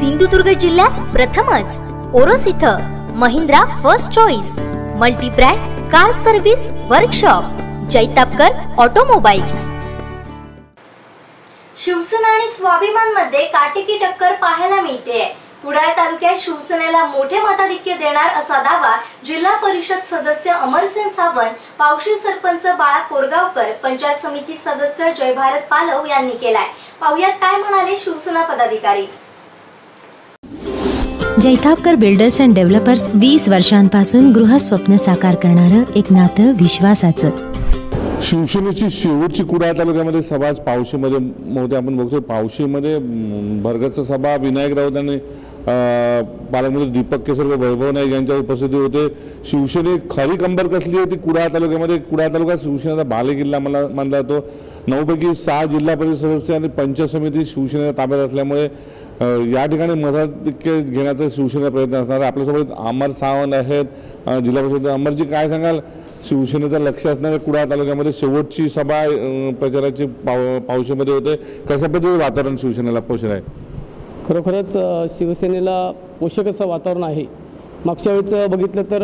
सिंधुदुर्ग जिल्ह्यात प्रथमच. ओरोस इथं Mahindra first choice multibrand car service workshop Jaitapkar automobiles. Shivsena आणि स्वाभिमानमध्ये काटेकी टक्कर पाहायला मिळते. कुडाळ तालुक्यात शिवसेनेला मोठे मताधिक्य देणार असा दावा जिल्हा परिषद सदस्य अमरसेन सावंत पावशी सरपंच बाळा कोरगावकर पंचायत समिती सदस्य जयभारत पालव यांनी केलाय. पाहुयात काय म्हणाले शिवसेना पदाधिकारी? जैतापकर बिल्डर्स अँड डेव्हलपर्स वीस वर्षांपासून गृहस्वप्न साकार करणारं एक नातं विश्वासाचं. शिवसेनेची शेवटची कुडाळ तालुक्यामध्ये सभा पावशीमध्ये मोठे आपण बघतोय पावशीमध्ये म, सभा विनायक राऊत आणि पालकमंत्री दीपक केसर व वैभव नाईक यांच्या उपस्थिती होते. शिवसेने खरी कंबर कसली होती कुडाळ तालुक्यामध्ये? कुडाळ तालुका शिवसेनेचा बालेकिल्ला मला मानला जातो. नऊपैकी सहा जिल्हा परिषद सदस्य आणि पंचायत समिती शिवसेनेच्या ताब्यात असल्यामुळे या ठिकाणी मताधिक्य घेण्याचा शिवसेनेचा प्रयत्न असणार. आहे आपल्यासोबत अमर सावंत आहेत. जिल्हा परिषद अमरजी काय सांगाल? शिवसेनेचं लक्ष असणाऱ्या कुडाळ तालुक्यामध्ये शेवटची सभा प्रचाराची पाव पावशीमध्ये होते. कशा पद्धतीचं वातावरण शिवसेनेला पोषण आहे? खरोखरच शिवसेनेला पोषक असं वातावरण आहे. मागच्या वेळेचं बघितलं तर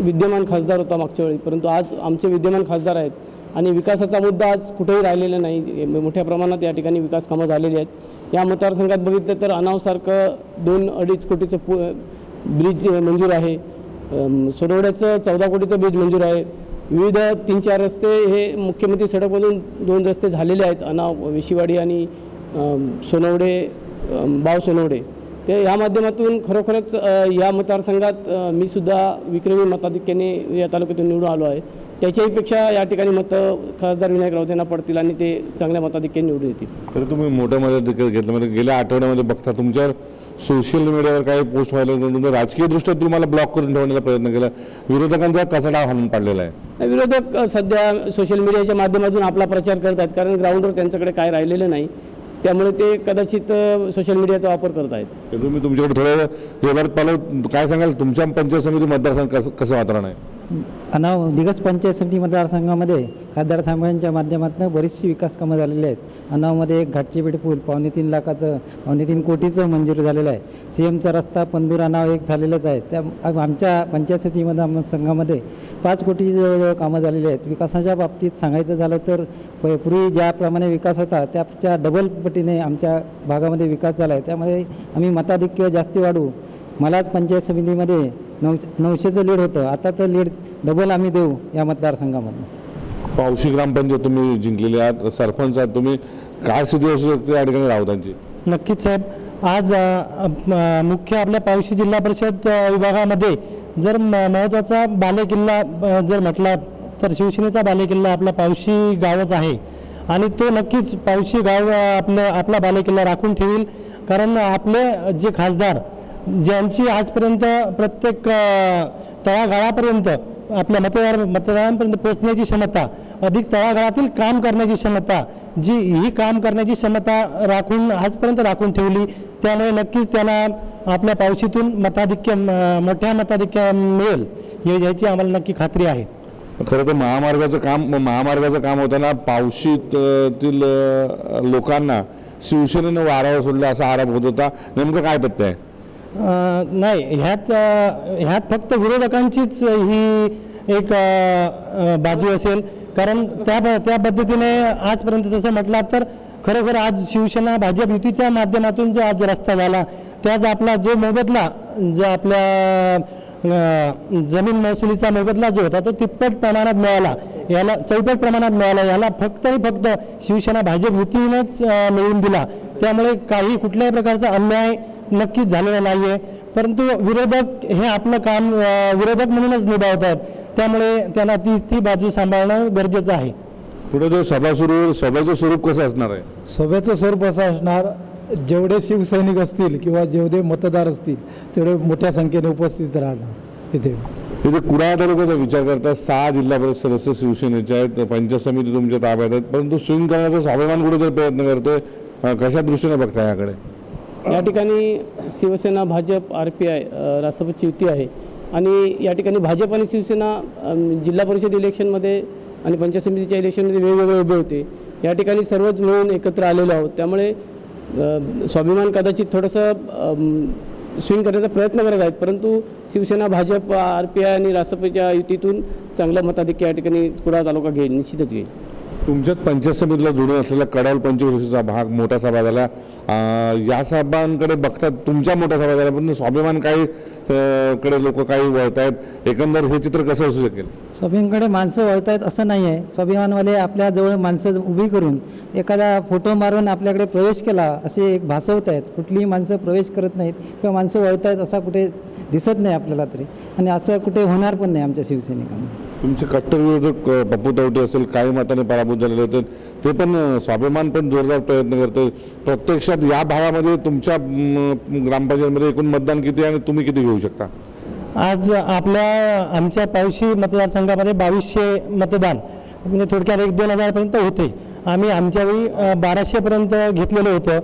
विद्यमान खासदार होता मागच्या वेळी. परंतु आज आमचे विद्यमान खासदार आहेत. आणि विकासाचा मुद्दा आज कुठेही राहिलेला नाही. मोठ्या प्रमाणात या ठिकाणी विकास कामं झालेली आहेत. या मतदारसंघात बघितलं तर अनावसारखं दोन अडीच कोटीचं पु ब्रिज मंजूर आहे. अम, सोनवड्याचं चौदा कोटीचं ब्रिज मंजूर आहे. विविध तीन चार रस्ते हे मुख्यमंत्री सडकमधून दोन रस्ते झालेले आहेत. अनाव विशीवाडी आणि सोनवडे बाव सोनवडे. ते या माध्यमातून खरोखरच या मतदारसंघात मी सुद्धा विक्रमी मताधिक्याने या तालुक्यातून निवडून आलो आहे. त्याच्याही पेक्षा या ठिकाणी मतं खासदार विनायक राऊत यांना पडतील आणि ते चांगल्या मताधिक्याने निवडून येतील. तर तुम्ही मोठ्या मताधिक्य घेतलं म्हणजे गेल्या आठवड्यामध्ये बघता तुमच्यावर सोशल मीडियावर काही पोस्ट व्हायला राजकीय दृष्ट्या तुम्हाला ब्लॉक करून ठेवण्याचा प्रयत्न केला. विरोधकांचा कसा डाव हाणून पाडलेला आहे. विरोधक सध्या सोशल मीडियाच्या माध्यमातून आपला प्रचार करत आहेत कारण ग्राउंडवर त्यांच्याकडे काय राहिलेलं नाही. त्यामुळे ते कदाचित सोशल मीडियाचा वापर करत आहेत तर तुम्ही तुमच्याकडे थोडं व्यवहार पालव काय सांगाल? तुमच्या पंचायत समिती मतदारसंघ कसं कसं वातावरण आहे? अनाव दिगस पंचायत समिती मतदारसंघामध्ये खासदार साहेबांच्या माध्यमातून बरीचशी विकास कामं झालेली आहेत. अनावमध्ये एक घाटची पेठ पूल पावणे तीन लाखाचं पावणे तीन कोटीचं मंजूर झालेलं आहे. सी एमचा रस्ता पंदूर अनाव एक झालेलंच आहे. त्या आमच्या पंचायत समिती मतदारसंघामध्ये पाच कोटीची जवळजवळ कामं झालेली आहेत. विकासाच्या बाबतीत सांगायचं झालं तर प- पूर्वी ज्याप्रमाणे विकास होता त्याच्या डबल पटीने आमच्या भागामध्ये विकास झाला आहे. त्यामध्ये आम्ही मताधिक्य जास्ती वाढू मलाच पंचायत समितीमध्ये नऊ नऊशेचं लीड होतं. आता तर लीड डबल आम्ही देऊ या मतदारसंघामधून. पावशी ग्रामपंचायत तुम्ही जिंकलेली आहात. सरपंच आहात तुम्ही. काय स्थिती असू शकते या ठिकाणी राऊतांची? नक्कीच साहेब. आज मुख्य आपल्या पावशी जिल्हा परिषद विभागामध्ये जर म- महत्त्वाचा बालेकिल्ला जर म्हटला तर शिवसेनेचा बालेकिल्ला आपला पावशी गावच आहे. आणि तो नक्कीच पावशी गाव आपलं आपला बालेकिल्ला राखून ठेवील. कारण आपले जे खासदार ज्यांची आजपर्यंत प्रत्येक तळागाळापर्यंत आपल्या मतदार मतदारांपर्यंत पोचण्याची क्षमता अधिक तळागाळातील काम करण्याची क्षमता जी ही काम करण्याची क्षमता राखून आजपर्यंत राखून ठेवली त्यामुळे नक्कीच त्यांना आपल्या पावशीतून मताधिक्य मोठ्या मताधिक्य मिळेल हे याची आम्हाला नक्की खात्री आहे. खरं तर महामार्गाचं काम महामार्गाचं काम होताना पावशीतील लोकांना शिवसेनेनं वारावर सोडलं असा आरोप होत होता. नेमकं काय तथ्य आहे? नाही ह्यात ह्यात फक्त विरोधकांचीच ही एक बाजू असेल. कारण त्या त्या पद्धतीने आजपर्यंत तसं म्हटलं तर खरोखर आज शिवसेना भाजप युतीच्या माध्यमातून जो आज रस्ता झाला त्याच आपला जो मोबदला जो आपल्या जमीन महसुलीचा मोबदला जो होता तो तिप्पट प्रमाणात मिळाला. याला चौपट प्रमाणात मिळाला. याला फक्त आणि फक्त शिवसेना भाजप युतीनेच मिळवून दिला. त्यामुळे काही कुठल्याही प्रकारचा अन्याय नक्कीच झालेला नाही आहे परंतु विरोधक हे आपलं काम विरोधक म्हणूनच निभावतात. त्यामुळे त्यांना ती ती बाजू सांभाळणं गरजेचं आहे. पुढे जो सभा सुरू सभेचं स्वरूप कसं असणार आहे? सभेचं स्वरूप असं असणार जेवढे शिवसैनिक असतील किंवा जेवढे मतदार असतील तेवढे मोठ्या संख्येने उपस्थित राहणार इथे. इथे कुडाळ तालुक्याचा विचार करता सहा जिल्हा परिषद सदस्य शिवसेनेचे आहेत पंचायत समिती तुमच्या ताब्यात आहेत परंतु स्विंग करण्याचा स्वाभिमान कुठेतरी प्रयत्न करतोय. कशा दृष्टीने बघता याकडे? या ठिकाणी Shivsena Bhajap R P I राष्ट्रपतीची युती आहे. आणि या ठिकाणी भाजप आणि शिवसेना जिल्हा परिषद इलेक्शनमध्ये आणि पंचायत समितीच्या इलेक्शनमध्ये वेगवेगळे उभे होते. या ठिकाणी सर्वच मिळून एकत्र आलेलो आहोत. त्यामुळे स्वाभिमान कदाचित थोडंसं स्विंग करण्याचा प्रयत्न करत आहेत. परंतु Shivsena Bhajap R P I आणि राष्ट्रपतीच्या युतीतून चांगलं मताधिक्य या ठिकाणी कुडाळ तालुका घेईल निश्चितच घेईल. तुमच्यात पंचायत समितीला जोडून असलेला कडाल पंचवर्षीचा भाग मोठा सभा झाला. या सभांकडे बघतात तुमच्या मोठ्या सभा झाल्या पण स्वाभिमान काही कडे लोक काही वळत आहेत एकंदर हे चित्र कसं असू शकेल? स्वाभिमानकडे माणसं वळत आहेत असं नाही आहे स्वाभिमानवाले आपल्याजवळ माणसं उभी करून एखादा फोटो मारून आपल्याकडे प्रवेश केला असे एक भासवत आहेत कुठलीही माणसं प्रवेश करत नाहीत किंवा माणसं वळत आहेत असा कुठे दिसत नाही आपल्याला तरी. आणि असं कुठे होणार पण नाही आमच्या शिवसैनिकांना. तुमचे कट्टर विरोधक पप्पू तवटे असेल काही मताने पराभूत झालेले होते. ते पण स्वाभिमान पण जोरदार प्रयत्न करते प्रत्यक्षात या भागामध्ये तुमच्या ग्रामपंचायतमध्ये एकूण मतदान किती आहे आणि तुम्ही किती घेऊ शकता? आज आपल्या आमच्या पावशी मतदारसंघामध्ये बावीसशे मतदान म्हणजे थोडक्यात एक दोन हजारपर्यंत होते. आम्ही आमच्या वेळी बाराशेपर्यंत घेतलेलं होतं.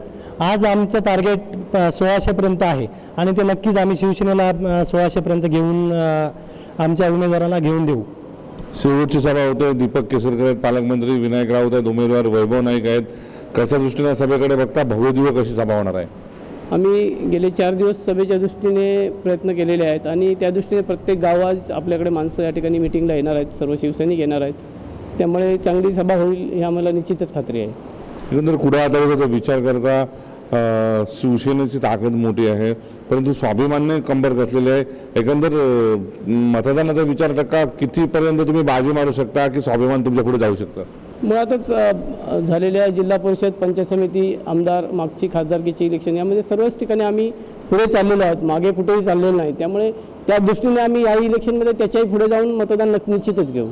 आज आमचं टार्गेट सोळाशेपर्यंत आहे. आणि ते नक्कीच आम्ही शिवसेनेला सोळाशेपर्यंत घेऊन आमच्या उमेदवाराला घेऊन देऊ. शेवटची सभा होते दीपक केसरकर आहेत पालकमंत्री विनायक राऊत आहेत उमेदवार वैभव नाईक आहेत. कशा दृष्टीने सभेकडे बघता भव्य दिव्य कशी सभा होणार आहे? आम्ही गेले चार दिवस सभेच्या दृष्टीने प्रयत्न केलेले आहेत आणि त्या दृष्टीने प्रत्येक गावात आपल्याकडे माणसं या ठिकाणी मिटिंगला येणार आहेत. सर्व शिवसैनिक येणार आहेत. त्यामुळे चांगली सभा होईल ही आम्हाला निश्चितच खात्री आहे. एकंदर कुडाळ तालुक्याचा विचार करता शिवसेनेची ताकद मोठी आहे परंतु स्वाभिमानने कंबर कसलेली आहे. एकंदर मतदानाचा विचार टक्का कितीपर्यंत तुम्ही बाजी मारू शकता की स्वाभिमान तुमच्यापुढे जाऊ शकता? मुळातच झालेल्या जिल्हा परिषद पंचायत समिती आमदार मागची खासदारकीची इलेक्शन यामध्ये सर्वच ठिकाणी आम्ही पुढे चाललेलो आहोत. मागे कुठेही चाललेलो नाही. त्यामुळे त्या दृष्टीने आम्ही या इलेक्शनमध्ये त्याच्याही पुढे जाऊन मतदान निश्चितच घेऊ.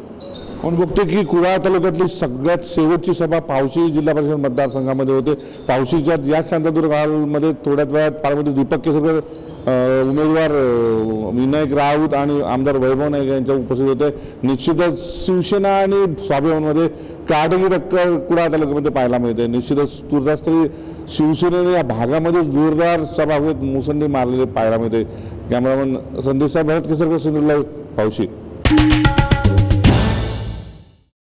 आपण बघतो की कुडाळ तालुक्यातली सगळ्यात शेवटची सभा पावशी जिल्हा परिषद मतदारसंघामध्ये होते. पावशीच्या याच शांतादुर्ग हॉलमध्ये थोड्याच वेळात पार्वती दीपक केसरकर उमेदवार विनायक राऊत आणि आमदार वैभव नाईक यांच्या उपस्थित होते. निश्चितच शिवसेना आणि स्वाभिमानमध्ये काटकी टक्कर कुडाळ तालुक्यामध्ये पाहायला मिळते निश्चितच तुर्तास तरी शिवसेनेने या भागामध्ये जोरदार सभा होत मुसंडी मारलेले पाहायला मिळते. कॅमेरामन संदेश साहेब भरत केसरकर सिंधुलाई पावशी.